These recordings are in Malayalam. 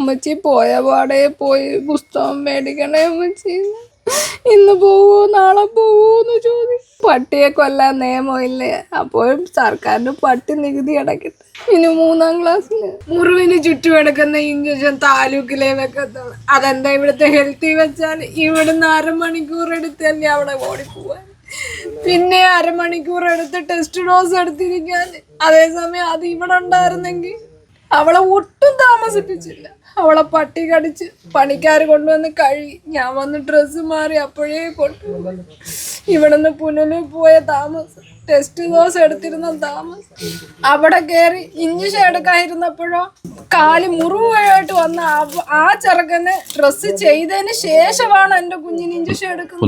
ഉമ്മച്ചി പോയ പാടെ പോയി പുസ്തകം മേടിക്കണേ ഉമ്മച്ചി ഇന്ന് പോവോ നാളെ പോവോന്ന് ചോദിച്ചു പട്ടിയെ കൊല്ലാൻ നിയമമില്ലേ? അപ്പോഴും സർക്കാരിന് പട്ടി നികുതി അടക്കട്ടെ. ഇനി മൂന്നാം ക്ലാസ്സിൽ മുറിവിന് ചുറ്റും എടുക്കുന്ന ഇഞ്ചക്ഷൻ താലൂക്കിലെ വെക്കത്തുള്ളൂ. അതെന്താ ഇവിടുത്തെ ഹെൽത്തി വെച്ചാൽ? ഇവിടുന്ന് അരമണിക്കൂർ എടുത്തല്ലേ അവിടെ ഓടിപ്പോവാൻ? പിന്നെ അരമണിക്കൂർ എടുത്ത് ടെസ്റ്റ് ഡോസ് എടുത്തിരിക്കാൻ. അതേസമയം അത് ഇവിടെ ഉണ്ടായിരുന്നെങ്കിൽ അവളെ ഒട്ടും താമസിപ്പിച്ചില്ല. അവളെ പട്ടി കടിച്ച് പണിക്കാർ കൊണ്ടുവന്ന് കഴുകി. ഞാൻ വന്ന് ഡ്രസ്സ് മാറി അപ്പോഴേ കൊണ്ടു ഇവിടുന്ന് പുനലൂർ പോയ താമസം. ടെസ്റ്റ് ഡോസ് എടുത്തിരുന്ന താമസം. അവിടെ കയറി ഇഞ്ചക്ഷൻ എടുക്കാതിരുന്നപ്പോഴോ കാൽ മുറിവായിട്ട് വന്ന ആ ചെറുക്കന് ഡ്രസ്സ് ചെയ്തതിന് ശേഷമാണ് എന്റെ കുഞ്ഞിന് ഇഞ്ചക്ഷൻ എടുക്കുന്നത്.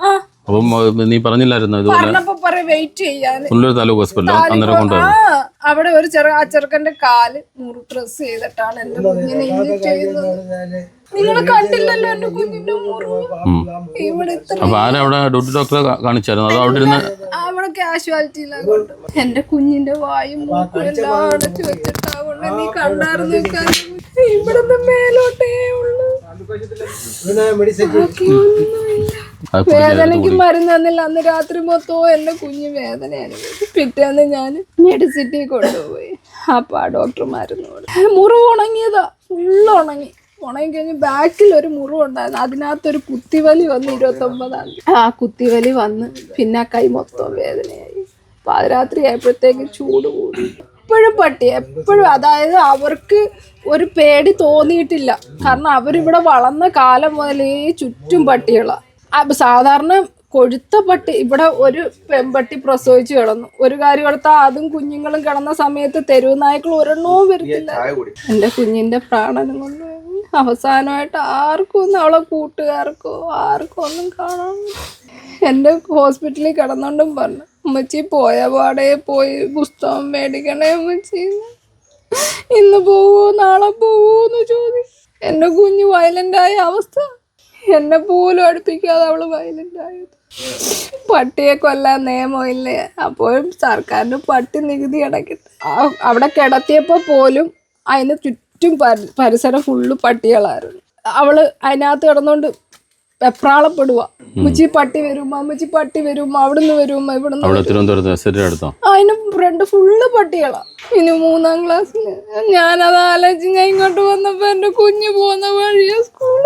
ആ. അപ്പം നീ പറഞ്ഞില്ലായിരുന്നു ഇതുപോലെ പറഞ്ഞപ്പോ പറ വെയിറ്റ് ചെയ്യാൻ താലൂക്ക് അന്നേരം അവിടെ ഒരു ചെറു ആ ചെറുക്കന്റെ കാൽ മുറി ഡ്രസ് ചെയ്തിട്ടാണ് എന്റെ കുഞ്ഞിനെ ചെയ്യുന്നത്. നിങ്ങൾ കണ്ടില്ലല്ലോ എന്റെ കുഞ്ഞിന്റെ മുറിവ്. ഇവിടെ ഇത്ര അപ്പൊ ആരാ അവിടെ ഡ്യൂട്ടി ഡോക്ടറെ കാ- കാണിച്ചായിരുന്നു അതോ അവിടെ ഇരുന്ന് അവിടെ കാഷ്വാലിറ്റിയിലാണ് എന്റെ കുഞ്ഞിന്റെ വായും മൂക്കും എല്ലാം അടച്ചു വെച്ചിട്ടാ കൊണ്ട് നീ കണ്ടായിരുന്നു ഇവിടുന്ന് മേലോട്ടേ ഉള്ളു. വേദനയ്ക്ക് മരുന്ന് തന്നില്ല. അന്ന് രാത്രി മൊത്തവും എന്റെ കുഞ്ഞ് വേദന അനുഭവിച്ചു പിറ്റേന്ന് ഞാൻ മെഡിസിറ്റി കൊണ്ടുപോയി. അപ്പൊ ആ ഡോക്ടർ മരുന്ന് കൊടുത്തു മുറിവ് ഉണങ്ങിയതാ. ഫുള്ള് ഉണങ്ങി. ഉണങ്ങി കഴിഞ്ഞ് ബാക്കിൽ ഒരു മുറിവ് ഉണ്ടായിരുന്നു. അതിനകത്തൊരു കുത്തിവലി വന്ന് ഇരുപത്തി ഒമ്പതാണ് ആ കുത്തിവലി വന്ന് പിന്നെ കൈ മൊത്തം വേദനയായി. പാതിരാത്രി ആയപ്പോഴത്തേക്ക് ചൂട് കൂടി. എപ്പോഴും പട്ടി എപ്പോഴും അതായത് അവർക്ക് ഒരു പേടി തോന്നിയിട്ടില്ല. കാരണം അവരിവിടെ വളർന്ന കാലം മുതലേ ചുറ്റും പട്ടികളാണ് സാധാരണ കൊഴുത്ത പട്ടി ഇവിടെ ഒരു പെമ്പട്ടി പ്രസവിച്ചു കിടന്നു. ഒരു കാര്യം കൊടുത്താൽ അതും കുഞ്ഞുങ്ങളും കിടന്ന സമയത്ത് തെരുവ് നായ്ക്കൾ ഒരെണ്ണവും വരുന്നില്ല എന്റെ കുഞ്ഞിന്റെ പ്രാണനും കൊണ്ട് അവസാനമായിട്ട് ആർക്കും ഒന്നും അവളെ കൂട്ടുകാർക്കോ ആർക്കും ഒന്നും കാണാൻ എന്റെ ഹോസ്പിറ്റലിൽ കിടന്നോണ്ടും പറഞ്ഞു അമ്മച്ചി പോയ പാടെ പോയി പുസ്തകം മേടിക്കണേ അമ്മച്ചി ഇന്ന് പോവോ നാളെ പോവോ എന്ന് എന്റെ എന്റെ കുഞ്ഞ് വയലന്റായ അവസ്ഥ. എന്നെ പോലും അടുപ്പിക്കാതെ അവൾ വയലന്റ് ആയത്. പട്ടിയെ കൊല്ലാൻ നിയമമില്ലേ? അപ്പോഴും സർക്കാരിന് പട്ടി നികുതി അടക്കിട്ട് അവിടെ കിടത്തിയപ്പോൾ പോലും അതിന് ചുറ്റും പരിസരം ഫുള്ള് പട്ടികളായിരുന്നു. അവൾ അതിനകത്ത് കിടന്നുകൊണ്ട് വെപ്രാളപ്പെടുക മുച്ചി പട്ടി വരും അമ്മച്ചി പട്ടി വരും അവിടുന്ന് വരും ഇവിടുന്ന് അതിന് ഫ്രണ്ട് ഫുള്ള് പട്ടികളാ. ഇനി മൂന്നാം ക്ലാസ്സിൽ ഞാനത് ആലോചിച്ച് ഞാൻ ഇങ്ങോട്ട് വന്നപ്പോ എന്റെ കുഞ്ഞു പോകുന്ന വഴിയ സ്കൂൾ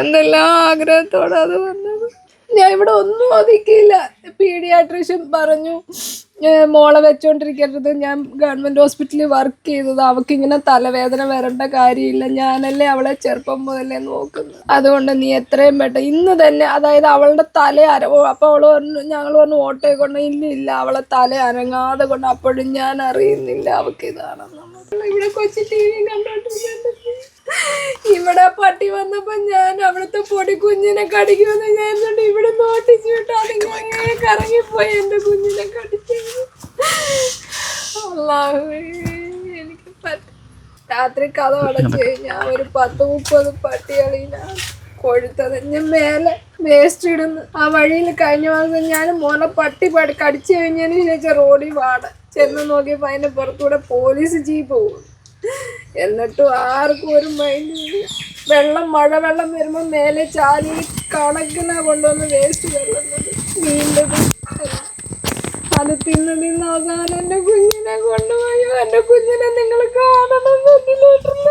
എന്തെല്ലാം ആഗ്രഹത്തോടെ അത് വന്നത്. ഞാൻ ഇവിടെ ഒന്നും ഒതുക്കിയില്ല. പീഡിയാട്രീഷ്യൻ പറഞ്ഞു മോളെ വെച്ചോണ്ടിരിക്കരുത്. ഞാൻ ഗവൺമെന്റ് ഹോസ്പിറ്റലിൽ വർക്ക് ചെയ്തത്. അവൾക്ക് ഇങ്ങനെ തലവേദന വരേണ്ട കാര്യമില്ല. ഞാനല്ലേ അവളെ ചെറുപ്പം മുതലേ നോക്കുന്നത്. അതുകൊണ്ട് നീ എത്രയും പെട്ടെന്ന് ഇന്ന് തന്നെ അതായത് അവളുടെ തല അര ഓ, അപ്പൊ അവൾ പറഞ്ഞു ഞങ്ങൾ പറഞ്ഞു ഓട്ടോ കൊണ്ട് ഇല്ല ഇല്ല. അവളെ തല അനങ്ങാതെ കൊണ്ട് അപ്പോഴും ഞാൻ അറിയുന്നില്ല അവൾക്ക് ഇതാണെന്ന്. ഇവിടെ കൊച്ചു ടി വി കണ്ടോണ്ടിരുന്നു പട്ടി വന്നപ്പോ ഞാൻ അവിടുത്തെ പൊടി കുഞ്ഞിനെ കടിക്കുമെന്ന് ഞാൻ ഇവിടെ നോട്ടിച്ചു വിട്ടു അതിങ്ങനെ കറങ്ങിപ്പോയി എന്റെ കുഞ്ഞിനെ കടിച്ചു അല്ലാഹുവേ, എനിക്ക് രാത്രി കഥ അടച്ചു കഴിഞ്ഞാൽ ഒരു പത്ത് മുപ്പത് പട്ടികളിലാണ് കൊഴുത്തത്. ഞാൻ മേലെ വേസ്റ്റ് ഇടുന്നു. ആ വഴിയിൽ കഴിഞ്ഞ മാസം ഞാൻ മോനെ പട്ടി പടി കടിച്ചു കഴിഞ്ഞതിന് ശേഷം റോഡിൽ വാട. ചെന്ന് നോക്കിയപ്പോൾ അതിന്റെ പുറത്തൂടെ പോലീസ് ജീപ്പ് പോകും എന്നിട്ടും ആർക്കും ഒരു മൈൻഡ് വെള്ളം മഴ വെള്ളം വരുമ്പോൾ മേലെ ചാലി കണക്കിന കൊണ്ടുവന്ന് വേസ്റ്റ് വെള്ളം നീണ്ടത് അത് തിന്ന് തിന്ന് അവസാനം എന്റെ കുഞ്ഞിനെ കൊണ്ടുപോയി. എന്റെ കുഞ്ഞിനെ നിങ്ങൾ കാണണം. വെന്റിലേറ്ററിൽ